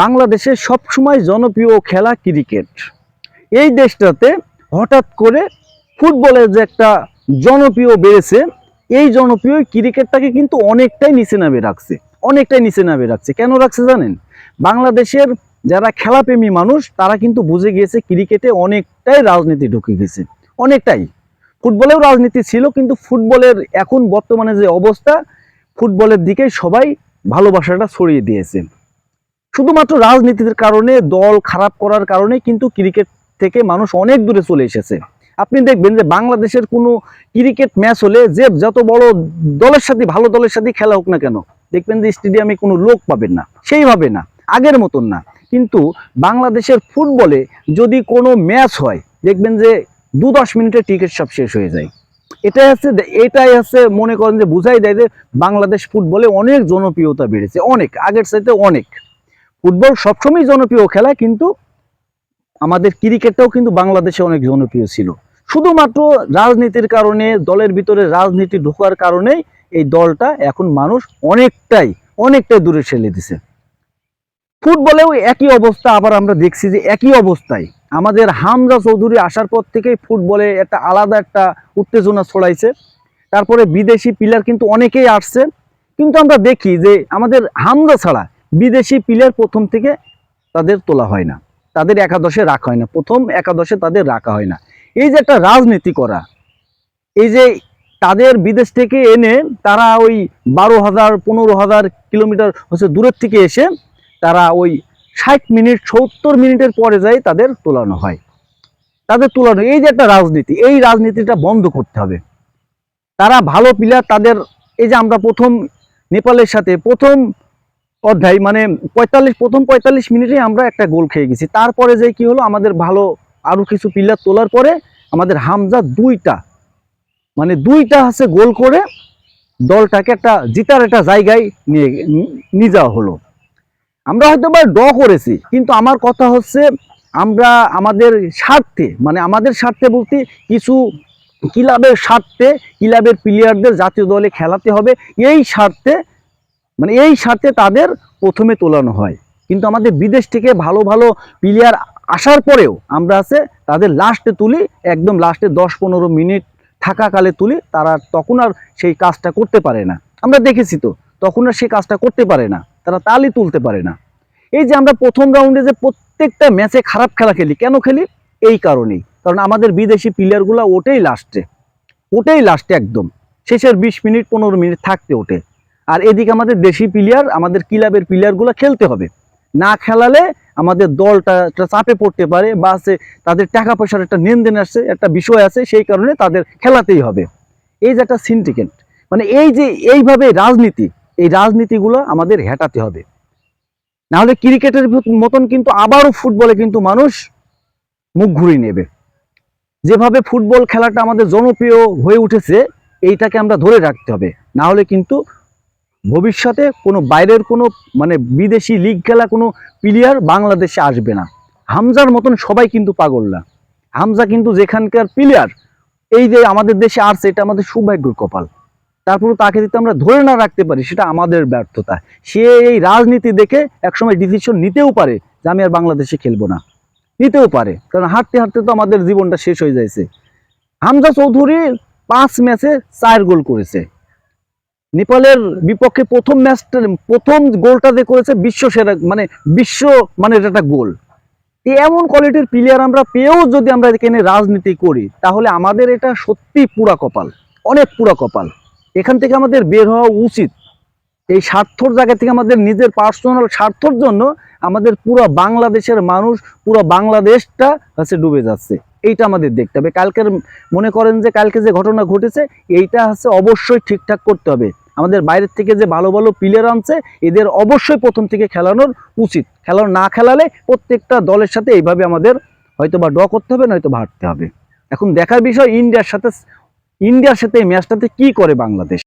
বাংলাদেশের সবসময় জনপ্রিয় খেলা ক্রিকেট। এই দেশটাতে হঠাৎ করে ফুটবলের যে একটা জনপ্রিয় বেড়েছে, এই জনপ্রিয় ক্রিকেটটাকে কিন্তু অনেকটাই নিচে নামে রাখছে। অনেকটাই নিচে নামে রাখছে। কেন রাখছে জানেন? বাংলাদেশের যারা খেলাপ্রেমী মানুষ, তারা কিন্তু বুঝে গিয়েছে ক্রিকেটে অনেকটাই রাজনীতি ঢুকে গেছে। অনেকটাই। ফুটবলেও রাজনীতি ছিল, কিন্তু ফুটবলের এখন বর্তমানে যে অবস্থা, ফুটবলের দিকে সবাই ভালোবাসাটা ছড়িয়ে দিয়েছে। শুধুমাত্র রাজনীতির কারণে, দল খারাপ করার কারণে কিন্তু ক্রিকেট থেকে মানুষ অনেক দূরে চলে এসেছে। আপনি দেখবেন যে বাংলাদেশের কোনো ক্রিকেট ম্যাচ হলে যে যত বড় দলের সাথে, ভালো দলের সাথে খেলা হোক না কেন, দেখবেন যে স্টেডিয়ামে কোনো লোক পাবেন না। সেইভাবে না, আগের মতন না। কিন্তু বাংলাদেশের ফুটবলে যদি কোনো ম্যাচ হয়, দেখবেন যে দু দশ মিনিটে টিকিট সব শেষ হয়ে যায়। এটাই হচ্ছে এটাই হচ্ছে মনে করেন যে বুঝাই দেয় যে বাংলাদেশ ফুটবলে অনেক জনপ্রিয়তা বেড়েছে, অনেক, আগের চাইতে অনেক। ফুটবল সবসময় জনপ্রিয় খেলা কিন্তু আমাদের ক্রিকেটটাও কিন্তু বাংলাদেশে অনেক জনপ্রিয় ছিল। শুধুমাত্র রাজনীতির কারণে, দলের ভিতরে রাজনীতি ঢোকার কারণেই এই দলটা এখন মানুষ অনেকটাই অনেকটাই দূরে ঠেলে দিছে। ফুটবলেও একই অবস্থা, আবার আমরা দেখছি যে একই অবস্থায়। আমাদের হামজা চৌধুরী আসার পর থেকেই ফুটবলে একটা আলাদা একটা উত্তেজনা ছড়াইছে। তারপরে বিদেশি প্লেয়ার কিন্তু অনেকেই আসছে। কিন্তু আমরা দেখি যে আমাদের হামজা ছাড়া বিদেশি প্লেয়ার প্রথম থেকে তাদের তোলা হয় না। তাদের একাদশে রাখা হয় না। প্রথম একাদশে তাদের রাখা হয় না। এই যে একটা রাজনীতি করা, এই যে তাদের বিদেশ থেকে এনে তারা ওই বারো হাজার, পনেরো হাজার কিলোমিটার হচ্ছে দূরের থেকে এসে তারা ওই ষাট মিনিট, সত্তর মিনিটের পরে যাই তাদের তোলানো হয়। তাদের তোলানো, এই যে একটা রাজনীতি, এই রাজনীতিটা বন্ধ করতে হবে। তারা ভালো প্লেয়ার তাদের, এই যে আমরা প্রথম নেপালের সাথে, প্রথম অধ্যায় মানে পঁয়তাল্লিশ, প্রথম পঁয়তাল্লিশ মিনিটে আমরা একটা গোল খেয়ে গেছি। তারপরে যে কি হলো, আমাদের ভালো আরও কিছু প্লেয়ার তোলার পরে আমাদের হামজা দুইটা মানে দুইটা হচ্ছে গোল করে দলটাকে একটা জিতার একটা জায়গায় নিয়ে নিয়ে যাওয়া হলো। আমরা হয়তো বা ড করেছি, কিন্তু আমার কথা হচ্ছে আমরা আমাদের স্বার্থে মানে আমাদের স্বার্থে বলতে কিছু ক্লাবের স্বার্থে ক্লাবের প্লেয়ারদের জাতীয় দলে খেলাতে হবে। এই স্বার্থে মানে এই সাথে তাদের প্রথমে তোলানো হয়। কিন্তু আমাদের বিদেশ থেকে ভালো ভালো প্লেয়ার আসার পরেও আমরা আছে, তাদের লাস্টে তুলি, একদম লাস্টে দশ, পনেরো মিনিট থাকাকালে তুলি, তারা তখন আর সেই কাজটা করতে পারে না। আমরা দেখেছি তো, তখন আর সেই কাজটা করতে পারে না, তারা তালই তুলতে পারে না। এই যে আমরা প্রথম রাউন্ডে যে প্রত্যেকটা ম্যাচে খারাপ খেলা খেলি, কেন খেলি? এই কারণেই। কারণ আমাদের বিদেশি প্লেয়ারগুলো ওটেই লাস্টে ওটেই লাস্টে একদম। শেষের বিশ মিনিট, পনেরো মিনিট থাকতে ওঠে। আর এদিকে আমাদের দেশি প্লেয়ার আমাদের ক্লাবের প্লেয়ারগুলো খেলতে হবে। না খেলালে আমাদের দলটা একটা চাপে পড়তে পারে বা আছে তাদের টাকা পয়সার একটা লেনদেন আসছে একটা বিষয় আছে সেই কারণে তাদের খেলাতেই হবে। এই যে একটা সিন্ডিকেট মানে এই যে এইভাবে রাজনীতি, এই রাজনীতিগুলো আমাদের হেঁটাতে হবে। নাহলে ক্রিকেটের মতন কিন্তু আবারও ফুটবলে কিন্তু মানুষ মুখ ঘুরিয়ে নেবে। যেভাবে ফুটবল খেলাটা আমাদের জনপ্রিয় হয়ে উঠেছে, এইটাকে আমরা ধরে রাখতে হবে। না হলে কিন্তু ভবিষ্যতে কোনো বাইরের কোনো মানে বিদেশি লিগ খেলা কোনো প্লেয়ার বাংলাদেশে আসবে না। হামজার মতন সবাই কিন্তু পাগল না। হামজা কিন্তু যেখানকার প্লেয়ার এই যে আমাদের দেশে আসছে, এটা আমাদের সৌভাগ্যর কপাল। তারপরে তাকে যদি আমরা ধরে না রাখতে পারি, সেটা আমাদের ব্যর্থতা। সে এই রাজনীতি দেখে একসময় ডিসিশন নিতেও পারে যে আমি আর বাংলাদেশে খেলব না। নিতেও পারে, কারণ হাঁটতে হাঁটতে তো আমাদের জীবনটা শেষ হয়ে যাইছে। হামজা চৌধুরী পাঁচ ম্যাচে চার গোল করেছে। নেপালের বিপক্ষে প্রথম ম্যাচটা, প্রথম গোলটা যে করেছে বিশ্ব সেরা মানে বিশ্ব মানে একটা গোল। এমন কোয়ালিটির প্লেয়ার আমরা পেয়েও যদি আমরা এখানে রাজনীতি করি, তাহলে আমাদের এটা সত্যি পুরা কপাল, অনেক পুরা কপাল। এখান থেকে আমাদের বের হওয়া উচিত। এই স্বার্থর জায়গা থেকে আমাদের নিজের পার্সোনাল স্বার্থর জন্য আমাদের পুরো বাংলাদেশের মানুষ, পুরো বাংলাদেশটা হচ্ছে ডুবে যাচ্ছে। এইটা আমাদের দেখতে হবে। কালকের মনে করেন যে কালকে যে ঘটনা ঘটেছে, এইটা হচ্ছে অবশ্যই ঠিকঠাক করতে হবে। আমাদের বাইরের থেকে যে ভালো ভালো প্লেয়ার আনছে, এদের অবশ্যই প্রথম থেকে খেলানোর উচিত। খেলানো না খেলালে প্রত্যেকটা দলের সাথে এইভাবে আমাদের হয়তো বা ড্র করতে হবে নয়তো বা হাঁটতে হবে। এখন দেখার বিষয় ইন্ডিয়ার সাথে ইন্ডিয়ার সাথে এই ম্যাচটাতে কি করে বাংলাদেশ?